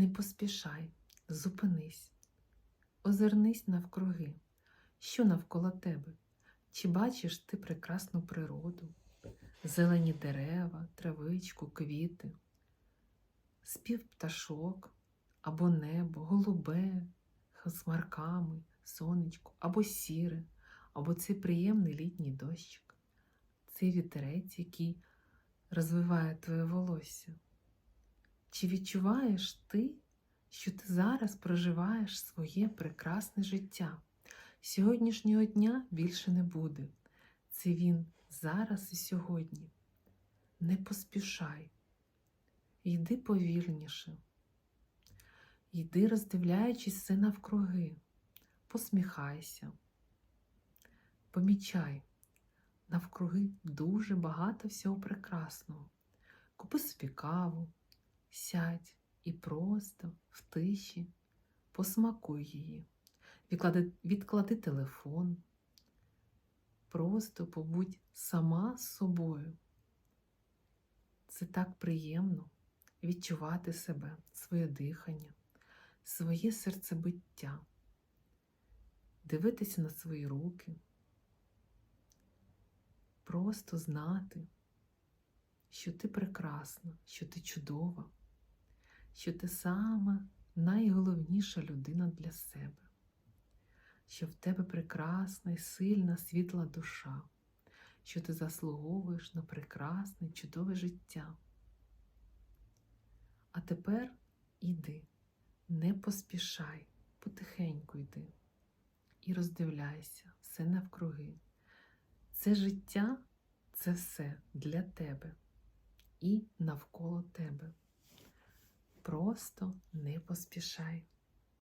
Не поспішай, зупинись, озирнись навкруги, що навколо тебе. Чи бачиш ти прекрасну природу, зелені дерева, травичку, квіти, спів пташок або небо, голубе, з хмарками, сонечко, або сіре, або цей приємний літній дощик, цей вітерець, який розвиває твоє волосся. Чи відчуваєш ти, що ти зараз проживаєш своє прекрасне життя? Сьогоднішнього дня більше не буде. Це він зараз і сьогодні. Не поспішай, йди повільніше, йди, роздивляючись все навкруги, посміхайся, помічай, навкруги дуже багато всього прекрасного. Купи собі каву, сядь і просто в тиші посмакуй її. Відклади, відклади телефон, просто побудь сама з собою. Це так приємно відчувати себе, своє дихання, своє серцебиття, дивитися на свої руки, просто знати, що ти прекрасна, що ти чудова, що ти сама найголовніша людина для себе що в тебе прекрасна і сильна світла душа, що ти заслуговуєш на прекрасне, чудове життя. А тепер іди, не поспішай, потихеньку йди і роздивляйся все навкруги. Це життя це все для тебе і навколо тебе. Просто не поспішай.